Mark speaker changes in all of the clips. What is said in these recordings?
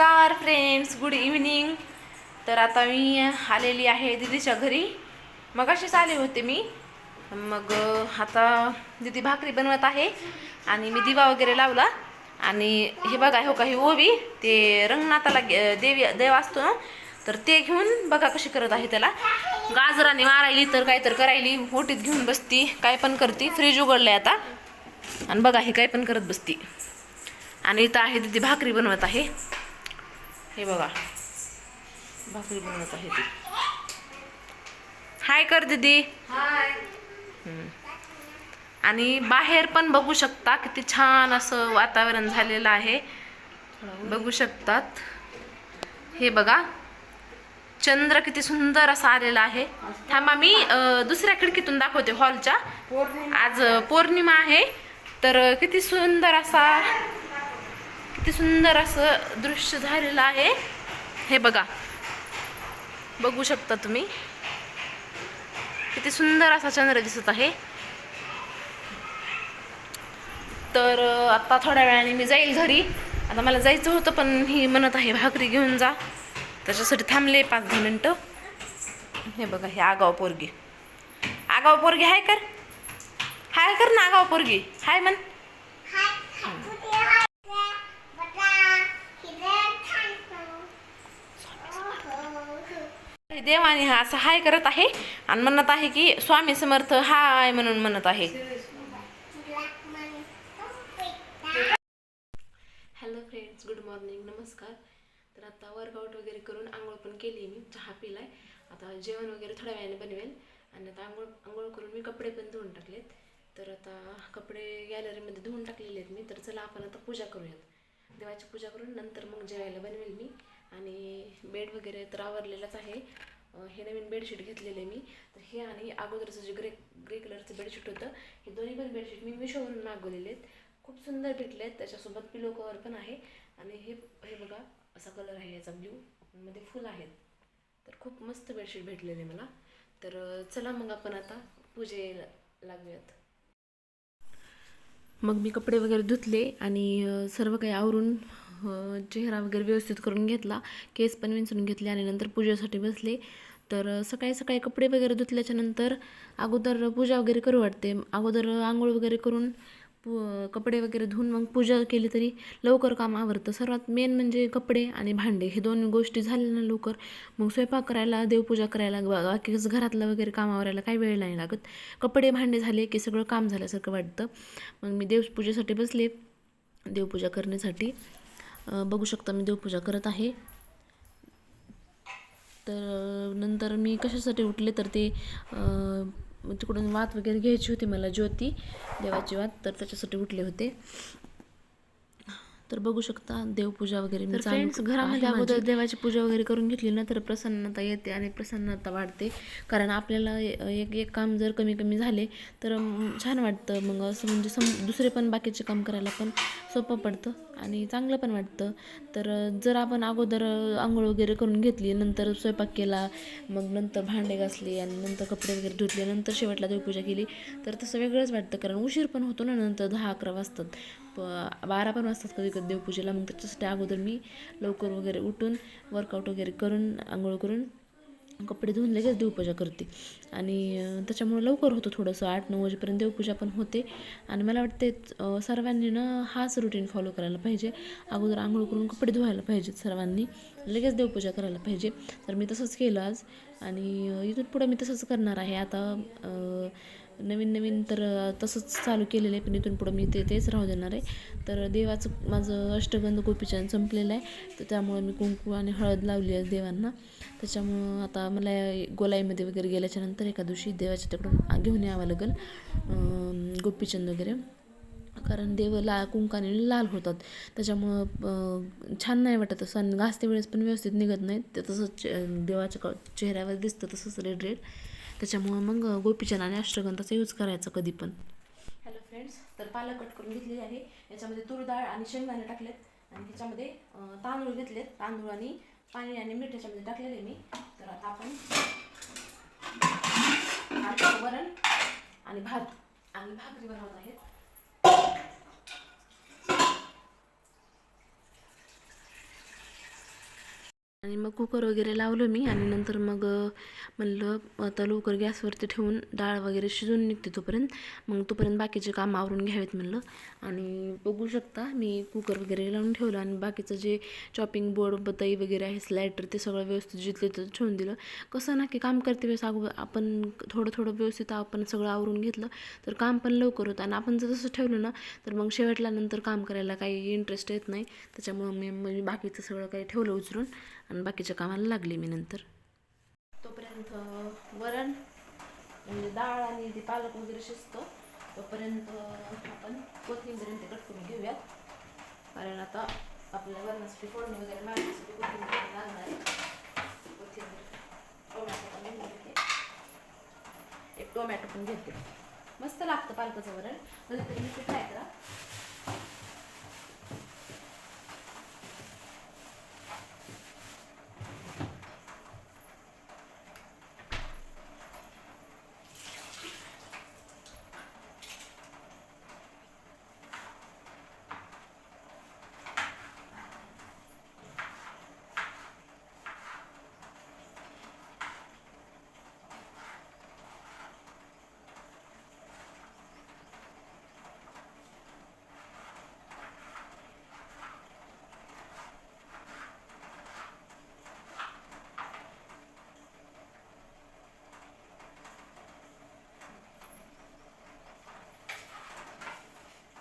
Speaker 1: नमस्कार friends good evening. तर आता मी आलेली आहे दिदीच्या घरी. मग अशीच आले होते मी. मग आता दिदी भाकरी बनवत आहे आणि मी दिवा वगैरे लावला. आणि हे बघा हो का ही ओवी ते रंगनाथाला देवी देव असतो ना तर ते घेऊन बघा कशी करत आहे त्याला. गाजराने मारायली तर काय तर करायली. ओटीत घेऊन बसती काय पण करती. फ्रीज उघडलंय आता. आणि बघा हे काय पण करत बसती. आणि इथं आहे तिथे भाकरी बनवत आहे. हे बघा. भाकरी बनवत आहे ती. हाय कर दीदी. आणि बाहेर पण बघू शकता किती छान असं वातावरण झालेलं आहे. बघू शकतात. हे बघा. चंद्र किती सुंदर असा आलेला आहे. थांबा मी दुसऱ्या खिडकीतून दाखवते हॉलच्या आज पौर्णिमा आहे. तर किती सुंदर असा किती सुंदर असं दृश्य झालेलं आहे. हे बघा. बघू शकता तुम्ही. किती सुंदर असा चंद्र दिसत आहे. तर आत्ता आता थोड्या वेळाने मी जाईल घरी. आता मला जायचं होतं पण ही म्हणत आहे भाकरी घेऊन जा. त्याच्यासाठी थांबले पाच दहा मिनटं. हे बघा हे आगाव पोरगी. आगाव पोरगी हाय कर. हाय कर ना आगाव पोरगी. हाय म्हण. देवाने हा असं हाय करत आहे आणि म्हणत आहे की स्वामी समर्थ हाय म्हणून म्हणत आहे. हॅलो फ्रेंड्स गुड मॉर्निंग नमस्कार. तर आता वर्कआउट वगैरे करून आंघोळ पण केली मी चहा पिलाय. आता जेवण वगैरे थोड्या वेळाने बनवेल. आणि आता आंघोळ आंघोळ करून मी कपडे पण धुवून टाकलेत. तर आता कपडे गॅलरीमध्ये धुवून टाकलेले आहेत मी. तर चला आपण आता पूजा करूयात. देवाची पूजा करून नंतर मग जेवायला बनवेल मी. आणि बेड वगैरे तर आवरलेलंच आहे. हे नवीन बेडशीट घेतलेले मी. तर हे आणि अगोदरचं जे ग्रे ग्रे कलरचं बेडशीट होतं हे दोन्ही पण बेडशीट मी मिशोवरून मागवलेले आहेत. खूप सुंदर भेटले आहेत. त्याच्यासोबत पिलो कवर पण आहे. आणि हे हे बघा असा कलर आहे याचा ब्ल्यू मध्ये फुल आहेत. तर खूप मस्त बेडशीट भेटलेले मला. तर चला मग आपण आता पूजेला लागूयात. मग मी कपडे वगैरे धुतले आणि सर्व काही आवरून चेहरा वगैरे व्यवस्थित करून घेतला केस पण विंचरून घेतले आणि नंतर पूजेसाठी बसले. तर सकाळी सकाळी कपडे वगैरे धुतल्याच्या नंतर अगोदर पूजा वगैरे करू वाटते. अगोदर आंघोळ वगैरे करून पु कपडे वगैरे धुवून मग पूजा केली तरी लवकर काम आवरतं. सर्वात मेन म्हणजे कपडे आणि भांडे हे दोन गोष्टी झाल्या ना लवकर. मग स्वयंपाक करायला देवपूजा करायला बा- बाकी घरातलं वगैरे काम आवरायला काही वेळ नाही लागत. कपडे भांडे झाले की सगळं काम झाल्यासारखं वाटतं. मग मी देवपूजेसाठी बसले. देवपूजा करण्यासाठी. बघू शकता मी देवपूजा करत आहे. तर नंतर मी कशासाठी उठले तर ते तिकडून वात वगैरे घ्यायची होती मला ज्योती देवाची वात तर त्याच्यासाठी उठले होते. तर बघू शकता देवपूजा वगैरे मी फ्रेंड्स घरामध्ये अगोदर देवाची पूजा वगैरे करून घेतली ना तर प्रसन्नता येते आणि प्रसन्नता वाढते. कारण आपल्याला एक एक काम जर कमी कमी झाले तर छान वाटतं. मग असं म्हणजे सम दुसरे पण बाकीचे काम करायला पण सोपं पडतं. आणि चांगलं पण वाटतं. तर जर आपण अगोदर आंघोळ वगैरे करून घेतली नंतर स्वयंपाक केला मग नंतर भांडे घासले आणि नंतर कपडे वगैरे धुतले नंतर शेवटला देवपूजा केली तर तसं वेगळंच वाटतं. कारण उशीर पण होतो ना नंतर दहा अकरा वाजतात. प बारा पण वाजतात कधी कधी देवपूजेला. मग त्याच्यासाठी अगोदर मी लवकर वगैरे उठून वर्कआउट वगैरे करून आंघोळ करून कपडे धुवून लगेच देवपूजा करते. आणि त्याच्यामुळे लवकर होतं थोडंसं. आठ नऊ वाजेपर्यंत देवपूजा पण होते. आणि मला वाटते सर्वांनी ना हाच रुटीन फॉलो करायला पाहिजे. अगोदर आंघोळ करून कपडे धुवायला पाहिजेत सर्वांनी. लगेच देवपूजा करायला पाहिजे. तर मी तसंच केलं आज. आणि इथून पुढं मी तसंच करणार आहे. आता नवीन नवीन तर तसंच चालू केलेलं आहे पण इथून पुढं मी ते तेच राहू देणार आहे. तर देवाचं माझं अष्टगंध गोपीचंद संपलेलं आहे. तर त्यामुळं मी कुंकू आणि हळद लावली आहे देवांना. त्याच्यामुळं आता मला गोलाईमध्ये वगैरे गेल्याच्यानंतर एका दिवशी देवाच्या तिकडून घेऊन यावं लागेल गोपीचंद वगैरे. कारण देव ला कुंकाने लाल होतात. त्याच्यामुळं छान नाही वाटत असं. आणि घासते वेळेस पण व्यवस्थित निघत नाहीत. ते तसंच देवाच्या क- चेहऱ्यावर दिसतं तसंच रेड रेड. त्याच्यामुळं मग गोपीचंद आणि अष्टगंधाचा यूज करायचा कधी पण. हॅलो फ्रेंड्स तर पालक कट करून घेतलेली आहे. याच्यामध्ये तूर डाळ आणि शेंगदाणे टाकलेत. आणि त्याच्यामध्ये तांदूळ घेतलेत. तांदूळ आणि पाणी आणि मीठ याच्यामध्ये टाकलेले मी. तर आता आपण भात, वरण आणि भात. आणि भाकरी बनवत आहेत. आणि मग कुकर वगैरे लावलं मी आणि नंतर मग म्हणलं आता लवकर गॅसवरती ठेवून डाळ वगैरे शिजून निघते तोपर्यंत. मग तोपर्यंत बाकीचे काम आवरून घ्यावेत म्हणलं. आणि बघू शकता मी कुकर वगैरे लावून ठेवलं आणि बाकीचं जे चॉपिंग बोर्ड बताई वगैरे आहे स्लायटर ते सगळं व्यवस्थित जिथले तर ठेवून दिलं. कसं ना की काम करते वेळेस अगोदर आपण थोडं थोडं व्यवस्थित आपण सगळं आवरून घेतलं तर काम पण लवकर होतं. आणि आपण जर तसं ठेवलं ना तर मग शेवटला नंतर काम करायला काही इंटरेस्ट येत नाही. त्याच्यामुळं मी मी बाकीचं सगळं काही ठेवलं उचलून. आणि बाकीच्या कामाला लागले मी नंतर. तोपर्यंत वरण म्हणजे डाळ आणि ते पालक वगैरे शिजतो. तोपर्यंत आपण कोथिंबीर ते कट करून घेऊयात. कारण आता आपल्या वरणासाठी फोडणी वगैरे मारण्यासाठी कोथिंबीर लागणार आहे. कोथिंबीर टोमॅटो पण घेते. एक टोमॅटो पण घेते. मस्त लागतं पालकाचं वरण. म्हणजे तुम्ही ट्राय करा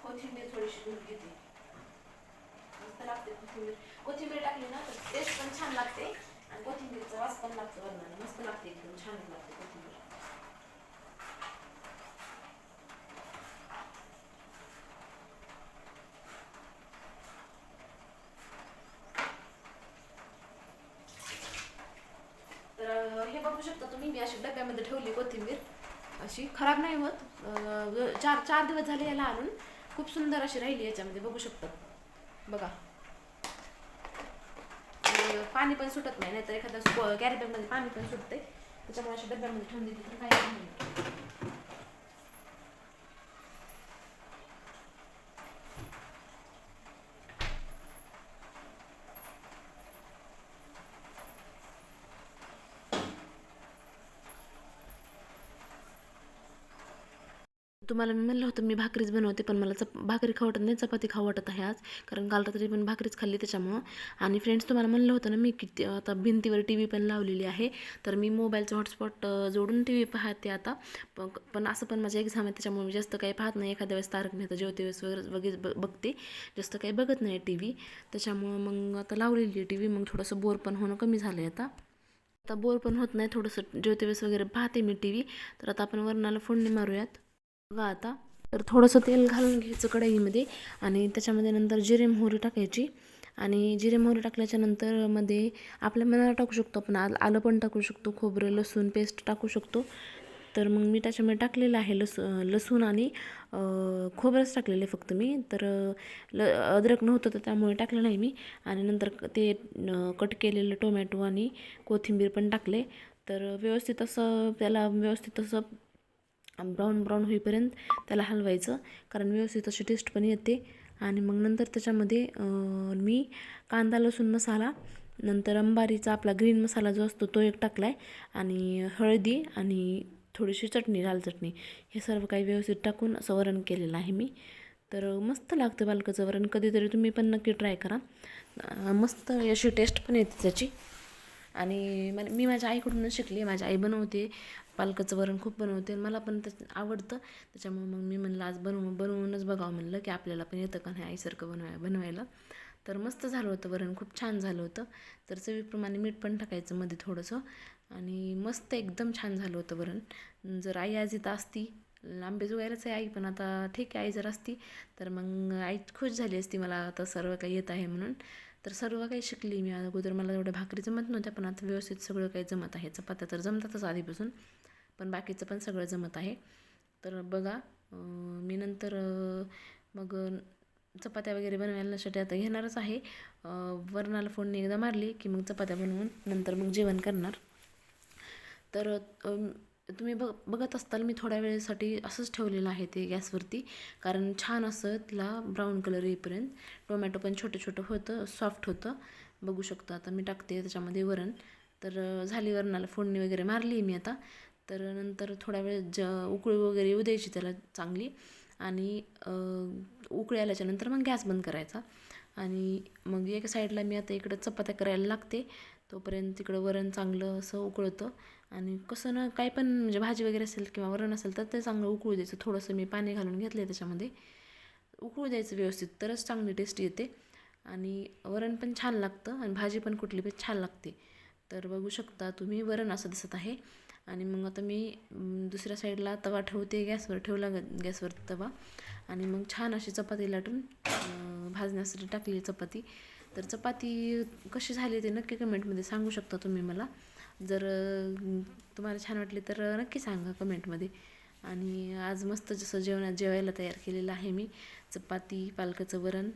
Speaker 1: कोथिंबीर थोडीशी धुवून घेते. मस्त लागते कोथिंबीर. कोथिंबीर टाकली ना तर टेस्ट पण छान लागते आणि कोथिंबीरचा वास पण लागतो वरणाला. मस्त लागते एकदम छान लागते कोथिंबीर. तर हे बघू शकता तुम्ही मी अशी डब्यामध्ये ठेवली कोथिंबीर. अशी खराब नाही होत. अं, चार चार दिवस झाले याला आणून. खूप सुंदर अशी राहिली याच्यामध्ये बघू शकतो. बघा. पाणी पण सुटत नाही नाहीतर एखाद्या कॅरी बॅगमध्ये पाणी पण सुटते त्याच्यामुळे अशा डब्यामध्ये ठेवून दिली तर काही नाही. तुम्हाला मी म्हणलं होतं मी भाकरीच बनवते पण मला चप भाकरी खाऊ वाटत नाही चपाती खाऊ वाटत आहे आज. कारण काल रात्री पण भाकरीच खाल्ली त्याच्यामुळं. आणि फ्रेंड्स तुम्हाला म्हणलं होतं ना मी किती आता भिंतीवर टी व्ही पण लावलेली आहे. तर मी मोबाईलचं हॉटस्पॉट जोडून टी व्ही पाहते आता. प- पण असं पण माझी एक्झाम आहे त्याच्यामुळे मी जास्त काही पाहत नाही. एखाद्या वेळेस तारक मेहता ज्योतिवेस वगैरे वगैरे ब- बघते. जास्त काही बघत नाही टी व्ही त्याच्यामुळं मग आता लावलेली आहे टी व्ही मग थोडंसं बोर पण होणं कमी झालं आहे आता. आता बोर पण होत नाही. थोडंसं ज्योतिवेस वगैरे पाहते मी टी व्ही तर आता आपण वरणाला फोडणी मारूयात. बघा आता. तर थोडंसं तेल घालून घ्यायचं कढईमध्ये आणि त्याच्यामध्ये नंतर जिरे मोहरी टाकायची. आणि जिरे मोहरी टाकल्याच्या नंतर मध्ये आपल्या मनाला टाकू शकतो आपण. आल आलं पण टाकू शकतो खोबरं लसूण पेस्ट टाकू शकतो. तर मग मी त्याच्यामध्ये टाकलेलं आहे लसू लसूण आणि खोबरंच टाकलेलं आहे फक्त मी. तर ल अद्रक नव्हतं तर त्यामुळे टाकलं नाही मी. आणि नंतर क- ते कट केलेलं टोमॅटो आणि कोथिंबीर पण टाकले. तर व्यवस्थित असं त्याला व्यवस्थित असं ब्राऊन ब्राऊन होईपर्यंत त्याला हलवायचं. कारण व्यवस्थित अशी टेस्ट पण येते. आणि मग नंतर त्याच्यामध्ये मी कांदा लसूण मसाला नंतर अंबारीचा आपला ग्रीन मसाला जो असतो तो एक टाकला आहे आणि हळदी आणि थोडीशी चटणी लाल चटणी हे सर्व काही व्यवस्थित टाकून असं वरण केलेलं आहे मी. तर मस्त लागतं बालकाचं वरण. कधीतरी तुम्ही पण नक्की ट्राय करा. मस्त अशी टेस्ट पण येते त्याची. आणि मला मी माझ्या आईकडूनच शिकली. माझी आई बनवते. पालकाचं वरण खूप बनवते आणि मला पण ते आवडतं. त्याच्यामुळे मग मी म्हणलं आज बनवून बनवूनच बघावं म्हणलं की आपल्याला पण येतं का नाही आईसारखं बनवाय बनवायला. तर मस्त झालं होतं वरण खूप छान झालं होतं. तर चवीप्रमाणे मीठ पण टाकायचं मध्ये थोडंसं. आणि मस्त एकदम छान झालं होतं वरण. जर आई आज इथं असती आंबे वगैरेच आहे आई पण आता ठीक आहे आई जर असती तर मग आई खुश झाली असती मला आता सर्व काही येत आहे म्हणून. तर सर्व काही शिकली मी. अगोदर मला एवढ्या भाकरी जमत नव्हत्या पण आता व्यवस्थित सगळं काही जमत आहे. चपात्या तर जमतातच आधीपासून. पण बाकीचं पण सगळं जमत आहे. तर बघा मी नंतर मग चपात्या वगैरे बनवायला आता घेणारच आहे. वरणाला फोडणी एकदा मारली की मग चपात्या बनवून नंतर मग जेवण करणार. तर तुम्ही बघ बघत असताल मी थोड्या वेळेसाठी असंच ठेवलेलं आहे ते गॅसवरती. कारण छान असं तिला ब्राऊन कलर येईपर्यंत टोमॅटो पण छोटं छोटं होतं सॉफ्ट होतं. बघू शकतो आता मी टाकते त्याच्यामध्ये वरण. तर झाली वरणाला फोडणी वगैरे मारली आहे मी आता. तर नंतर थोडा वेळ ज उकळी वगैरे येऊ द्यायची त्याला चांगली. आणि उकळी आल्याच्यानंतर मग गॅस बंद करायचा. आणि मग एका साईडला मी आता इकडं चपात्या करायला लागते. तोपर्यंत तिकडं वरण चांगलं असं उकळतं. आणि कसं ना काय पण म्हणजे भाजी वगैरे असेल किंवा वरण असेल तर ते चांगलं उकळू द्यायचं. थोडंसं मी पाणी घालून घेतलं आहे त्याच्यामध्ये. उकळू द्यायचं व्यवस्थित तरच चांगली टेस्ट येते. आणि वरण पण छान लागतं आणि भाजी पण कुठली पण छान लागते. तर बघू शकता तुम्ही वरण असं दिसत आहे. आणि मग आता मी दुसऱ्या साईडला तवा ठेवते गॅसवर ठेवला ग- गॅसवर तवा. आणि मग छान अशी चपाती लाटून भाजण्यासाठी टाकली चपाती. तर चपाती कशी झाली ते नक्की कमेंटमध्ये सांगू शकता तुम्ही मला. जर तुम्हाला छान वाटली तर नक्की सांगा कमेंटमध्ये. आणि आज मस्त जसं जेवणात जेवायला तयार केलेलं आहे मी चपाती पालकाचं वरण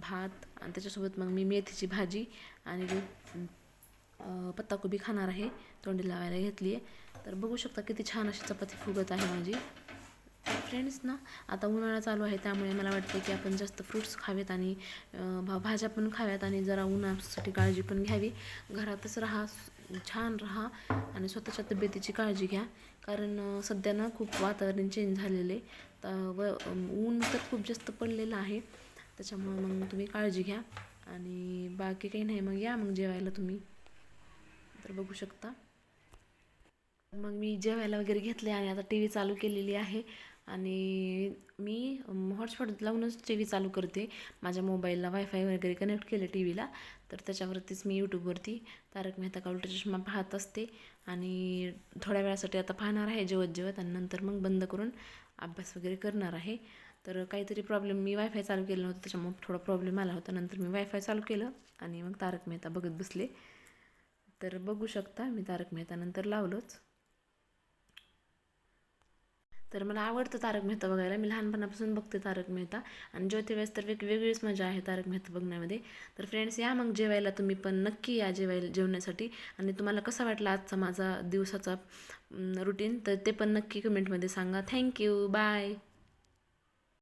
Speaker 1: भात. आणि त्याच्यासोबत मग मी मेथीची भाजी आणि पत्ताकोबी खाणार आहे. तोंडी लावायला घेतली आहे तर बघू शकता किती छान अशी चपाती फुगत आहे माझी. फ्रेंड्स ना आता उन्हाळा चालू आहे त्यामुळे मला वाटतं की आपण जास्त फ्रूट्स खावेत आणि भा भाज्या पण खाव्यात आणि जरा उन्हासाठी काळजी पण घ्यावी. घरातच राहा छान राहा आणि स्वतःच्या तब्येतीची काळजी घ्या. कारण सध्या ना खूप वातावरण चेंज झालेले तर व ऊन तर खूप जास्त पडलेलं आहे. त्याच्यामुळं मग तुम्ही काळजी घ्या आणि बाकी काही नाही मग या मग जेवायला तुम्ही. तर बघू शकता. मग मी जेवायला वगैरे घेतले आणि आता टी व्ही चालू केलेली आहे. आणि मी हॉटस्पॉट लावूनच टी व्ही चालू करते. माझ्या मोबाईलला वायफाय वगैरे कनेक्ट केलं टी व्हीला तर त्याच्यावरतीच मी यूट्यूबवरती तारक मेहता का उलटा चष्मा पाहत असते. आणि थोड्या वेळासाठी आता पाहणार आहे जेवत जेवत आणि नंतर मग बंद करून अभ्यास वगैरे करणार आहे. तर काहीतरी प्रॉब्लेम मी वायफाय चालू केलं नव्हतं त्याच्यामुळे थोडा प्रॉब्लेम आला होता. नंतर मी वायफाय चालू केलं आणि मग तारक मेहता बघत बसले. तर बघू शकता मी तारक मेहतानंतर लावलंच लावलोच. तर मला आवडतं तारक मेहता बघायला. मी लहानपणापासून बघते तारक मेहता. आणि ज्योतिवेळेस तर वेगवेगळीच मजा आहे तारक मेहता बघण्यामध्ये. तर फ्रेंड्स या मग जेवायला तुम्ही पण नक्की या जेवायला जेवण्यासाठी. आणि तुम्हाला कसा वाटला आजचा माझा दिवसाचा रुटीन तर ते पण नक्की कमेंटमध्ये सांगा. Thank you bye